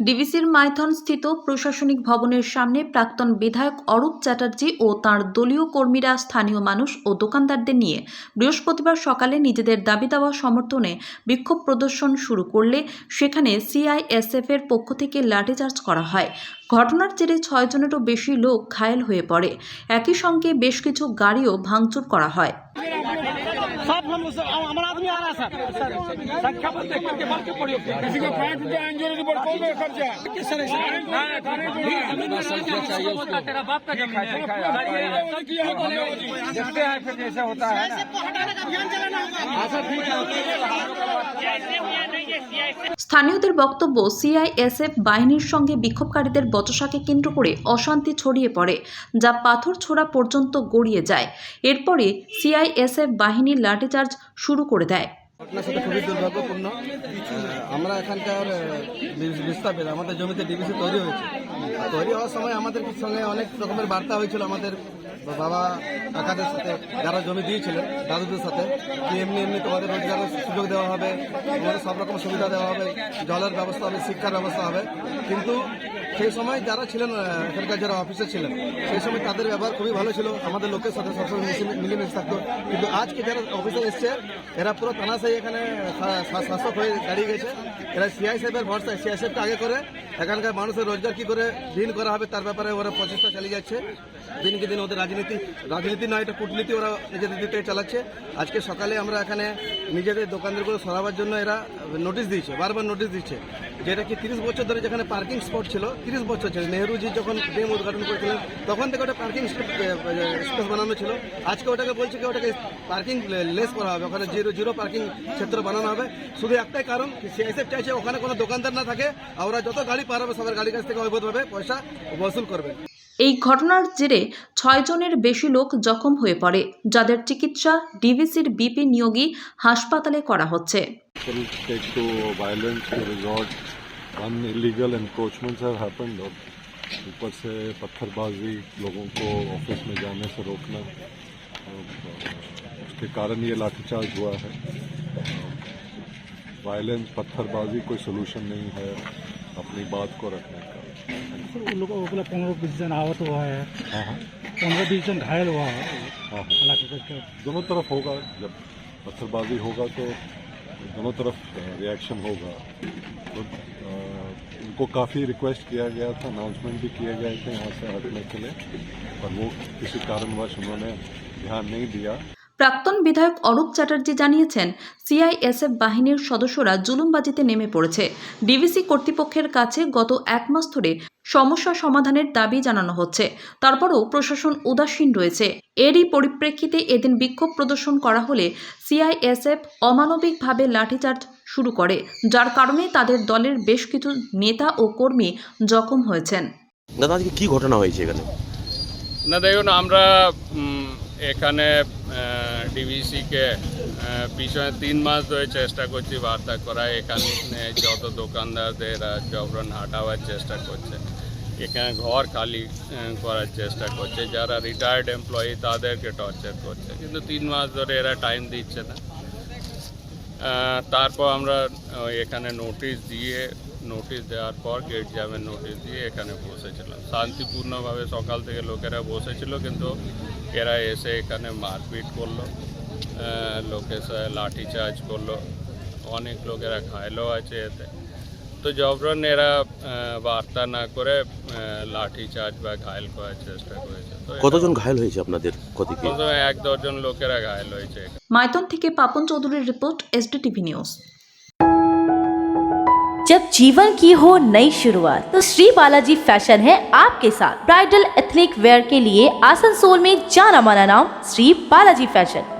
ডিভিসির মাইথন স্থিত প্রশাসনিক ভবনের সামনে প্রাক্তন বিধায়ক অরূপ চ্যাটার্জি ও তাঁর দলীয় কর্মীরা স্থানীয় মানুষ ও দোকানদারদের নিয়ে বৃহস্পতিবার সকালে নিজেদের দাবি দাওয়া সমর্থনে বিক্ষোভ প্রদর্শন শুরু করলে সেখানে সিআইএসএফ এর পক্ষ থেকে লাঠিচার্জ করা হয়। ঘটনার জেরে ছয়জনেরও বেশি লোক ঘায়েল হয়ে পড়ে। একই সঙ্গে বেশ কিছু গাড়িও ভাঙচুর করা হয়। স্থানীয়দের বক্তব্য সিআইএসএফ বাহিনীর সঙ্গে বিক্ষোভকারীদের বচসাকে কেন্দ্র করে অশান্তি ছড়িয়ে পড়ে, যা পাথর ছোড়া পর্যন্ত গড়িয়ে যায়। এরপরে সিআইএসএফ বাহিনী লাঠিচার্জ শুরু করে দেয়। ঘটনার সাথে খুবই দুর্ভাগ্যপূর্ণ। আমরা এখানকার আহ, বি- বিস্তাপিত আমাদের জমিতে ডিবিসি তৈরি হয়েছে। তৈরি হওয়ার সময় আমাদের সঙ্গে অনেক রকমের বার্তা হয়েছিল আমাদের বাবা কাকাদের সাথে যারা জমি দিয়েছিলেন দাদুদের সাথে কি এমনি এমনি তোমাদের রোজগারের সুযোগ দেওয়া হবে তোমাদের সব রকম সুবিধা দেওয়া হবে জলের ব্যবস্থা হবে শিক্ষার ব্যবস্থা হবে। কিন্তু সেই সময় যারা ছিলেন এখানকার যারা অফিসে ছিলেন সেই সময় তাদের ব্যবহার খুবই ভালো ছিল। আমাদের লোকের সাথে সবসময় মিশে- মিলেমিশে থাকতো। কিন্তু আজকে যারা অফিসে এসছে এরা পুরো তানাশাই এখানে শাসক হয়ে দাঁড়িয়ে গেছে। এরা সিআইএসএফের ভরসা সিআইএসএফকে আগে করে এখানকার মানুষের রোজগার কি করে দিন করা হবে তার ব্যাপারে ওরা প্রচেষ্টা চালিয়ে যাচ্ছে। দিনকে দিন ওদের রাজনীতি রাজনীতি নয়, এটা কূটনীতি ওরা নিজেদের দিক চালাচ্ছে। আজকে সকালে আমরা এখানে নিজেদের দোকানদারগুলো সরাবার জন্য এরা নোটিশ দিয়েছে, বারবার নোটিশ দিচ্ছে যেটা কি তিরিশ বছর ধরে যেখানে পার্কিং স্পট ছিল, তিরিশ বছর ছিল, নেহরুজি যখন ড্যাম উদ্ঘাটন করেছিলেন, তখন থেকে ওটা পার্কিং স্পেস বানানো ছিল। আজকে ওটাকে বলছে কি ওটাকে পার্কিং লেস করা হবে, ওখানে জিরো জিরো পার্কিং ক্ষেত্র বানানো হবে। শুধু একটাই কারণ সিআইএসএফ চাইছে ওখানে কোনো দোকানদার না থাকে, আর ওরা যত গাড়ি পার হবে সবার গাড়ির কাছ থেকে অবৈধভাবে পয়সা বসুল করবে এই ঘটনার জেরে ছয়জনের বেশি লোক জখম হয়ে পড়ে যাদের চিকিৎসা ডিভিসির বিপি নিয়োগী হাসপাতালে করা হচ্ছে will take to violence to resort. One illegal encroachments have happened और ऊपर से पत्थरबाजी लोगों को ऑफिस में जाने से रोकना और, अ, उसके कारण ये लाठीचार्ज हुआ है वायलेंस पत्थरबाजी कोई सोल्यूशन नहीं है अपनी बात को रखने का। उन लोगों को बोला पंद्रह बीस जन आवत हुआ है। हाँ हाँ। पंद्रह बीस जन घायल हुआ है। हाँ हालाँकि दोनों तरफ़ होगा जब पत्थरबाजी होगा तो दोनों तरफ़ रिएक्शन होगा। तो उनको काफ़ी रिक्वेस्ट किया गया था अनाउंसमेंट भी किए गए थे यहाँ से हटने के लिए पर वो किसी कारणवश उन्होंने ध्यान नहीं दिया। প্রাক্তন বিধায়ক অরূপ চ্যাটার্জি জানিয়েছেন সিআইএসএফ বাহিনীর সদস্যরা জুলুমবাজিতে নেমে পড়েছে। ডিভিসি কর্তৃপক্ষের কাছে গত এক মাস ধরে সমস্যা সমাধানের দাবি জানানো হচ্ছে। তারপরও প্রশাসন উদাসীন রয়েছে। এরই পরিপ্রেক্ষিতে এদিন বিক্ষোভ প্রদর্শন করা হলে সিআইএসএফ অমানবিকভাবে লাঠিচার্জ শুরু করে যার কারণে তাদের দলের বেশ কিছু নেতা ও কর্মী জখম হয়েছেন। দাদা আজকে কি ঘটনা হয়েছে এখানে? না দেখুন আমরা এখানে ডিভিসিকে পিছনে তিন মাস ধরে চেষ্টা করছি বার্তা করা এখানে যত দোকানদারদের জবরন হাঁটাবার চেষ্টা করছে, এখানে ঘর খালি করার চেষ্টা করছে। যারা রিটায়ার্ড এমপ্লয়ি তাদেরকে টর্চার করছে। কিন্তু তিন মাস ধরে এরা টাইম দিচ্ছে না। তারপর আমরা এখানে নোটিশ দিয়ে নোটিশ দেওয়ার পর গেট জ্যামের নোটিশ দিয়ে এখানে বসেছিলাম। শান্তিপূর্ণভাবে সকাল থেকে লোকেরা বসেছিল কিন্তু এরা এসে এখানে মারপিট করল আহ, লোকের সাথে লাঠিচার্জ করল অনেক লোকেরা ঘায়লও আছে এতে। তো জবরন এরা আহ, বার্তা না করে আহ, লাঠিচার্জ বা ঘায়ল করার চেষ্টা করেছে। কতজন ঘায়ল হয়েছে আপনাদের ক্ষতি এক দশজন লোকেরা ঘায়ল হয়েছে। মাইথন থেকে পাপন চৌধুরীর রিপোর্ট এসডিটিভি নিউজ जब जीवन की हो नई शुरुआत। तो श्री बालाजी फ़ैशन है आपके साथ। ब्राइडल एथनिक वेयर के लिए आसनसोल में जाना माना नाम श्री बालाजी फ़ैशन।